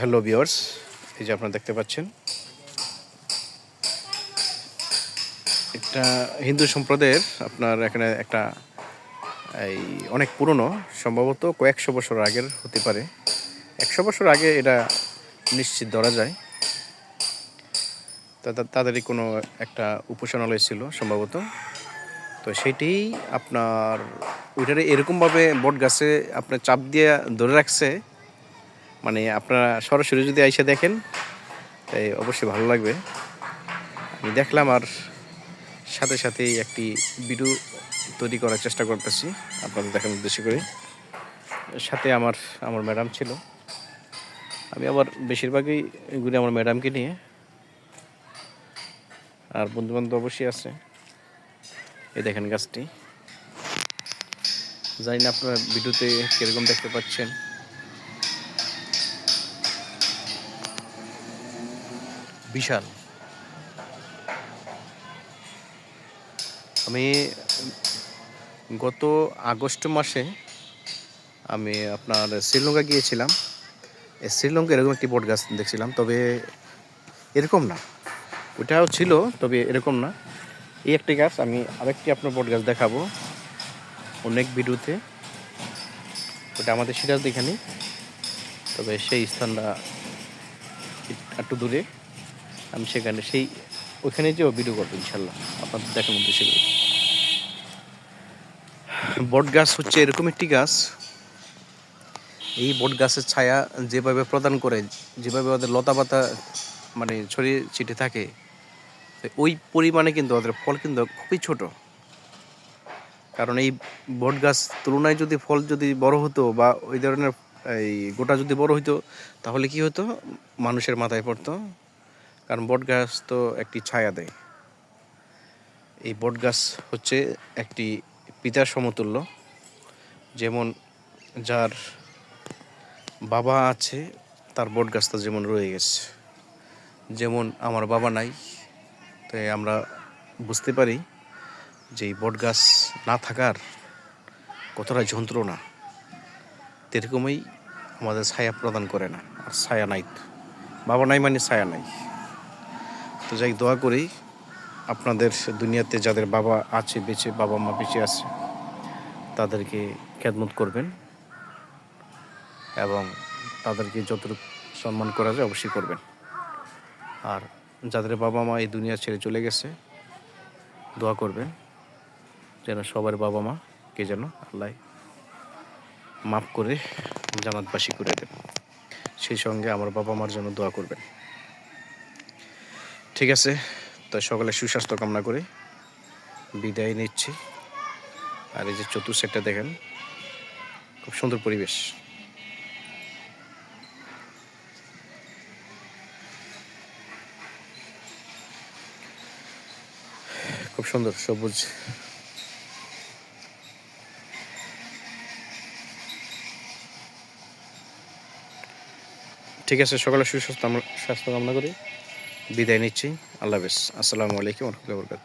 Hello viewers এই যে আপনারা দেখতে পাচ্ছেন, এটা হিন্দু সম্প্রদায়ের আপনার এখানে একটা, এই অনেক পুরনো, সম্ভবত কয়েকশো বছর আগের হতে পারে। একশো বছর আগে এটা নিশ্চিত ধরা যায়। তাদেরই কোনো একটা উপাসনালয় ছিল সম্ভবত। তো সেটি আপনার, ওইটারে এরকমভাবে বট গাছে আপনার চাপ দিয়ে ধরে রাখছে মানে আপনারা সরাসরি যদি আইসে দেখেন তাই অবশ্যই ভালো লাগবে। আমি দেখলাম আর সাথে সাথেই একটি ভিডিও তৈরি করার চেষ্টা করতেছি, আপনাদের দেখার উদ্দেশ্য করে। সাথে আমার আমার ম্যাডাম ছিল। আমি আবার বেশিরভাগই ঘুরি আমার ম্যাডামকে নিয়ে। আর বন্ধু বান্ধব অবশ্যই আছে। এই দেখেন গাছটি। জানি না আপনারা ভিডিওতে কীরকম দেখতে পাচ্ছেন। বিশাল আমি গত আগস্ট মাসে আমি আপনার শ্রীলঙ্কা গিয়েছিলাম। শ্রীলঙ্কা এরকম একটি বট গাছ দেখছিলাম, তবে এরকম না। ওটাও ছিল, তবে এরকম না। এই একটি গাছ, আমি আরেকটি আপনার বট গাছ দেখাবো অনেক ভিডিওতে। ওটা আমাদের সিরাজ দেখানি, তবে সেই স্থানটা একটু দূরে। আমি সেখানে সেই, ওইখানে যেও ভিডিও করব, ইনশাল্লাহ। আপনাদের দেখার মধ্যে সেগুলো বট গাছ হচ্ছে এরকম একটি গাছ। এই বট গাছের ছায়া যেভাবে প্রদান করে, যেভাবে ওদের লতা পাতা মানে ছড়িয়ে ছিটে থাকে ওই পরিমাণে কিন্তু ওদের ফল কিন্তু খুবই ছোট। কারণ এই বট গাছ তুলনায় যদি ফল যদি বড় হতো বা ওই ধরনের, এই গোটা যদি বড় হতো তাহলে কি হতো? মানুষের মাথায় পড়তো। কারণ বট গাছ তো একটি ছায়া দেয়। এই বট গাছ হচ্ছে একটি পিতার সমতুল্য। যেমন যার বাবা আছে, তার বট গাছটা যেমন রয়ে গেছে। যেমন আমার বাবা নাই, তাই আমরা বুঝতে পারি যে এই বট গাছ না থাকার কতটা যন্ত্রণা। এরকমই আমাদের ছায়া প্রদান করে না, আর ছায়া নাই। বাবা নাই মানে ছায়া নাই। তো যাই দোয়া করি আপনাদের দুনিয়াতে যাদের বাবা আছে, বেঁচে, বাবা মা বেঁচে আছে, তাদেরকে খেদমত করবেন এবং তাদেরকে যতটুকু সম্মান করা যায় অবশ্যই করবেন। আর যাদের বাবা মা এই দুনিয়া ছেড়ে চলে গেছে, দোয়া করবেন যেন সবার বাবা মা কে যেন আল্লাহ মাফ করে জানাতবাসী করে দেন। সেই সঙ্গে আমার বাবা মার জন্য দোয়া করবেন। ঠিক আছে তো সকালে সুস্বাস্থ্য কামনা করে। বিদায় নিচ্ছি। আর এই যে চতুর সেটটা দেখেন, খুব সুন্দর পরিবেশ। খুব সুন্দর সবুজ। ঠিক আছে, সকালে সুস্বাস্থ্য স্বাস্থ্য কামনা করি। বিদায় নিচ্ছি। আল্লাহ হাফেজ। আসসালামু আলাইকুম রহমতুল্লাহ বরকাত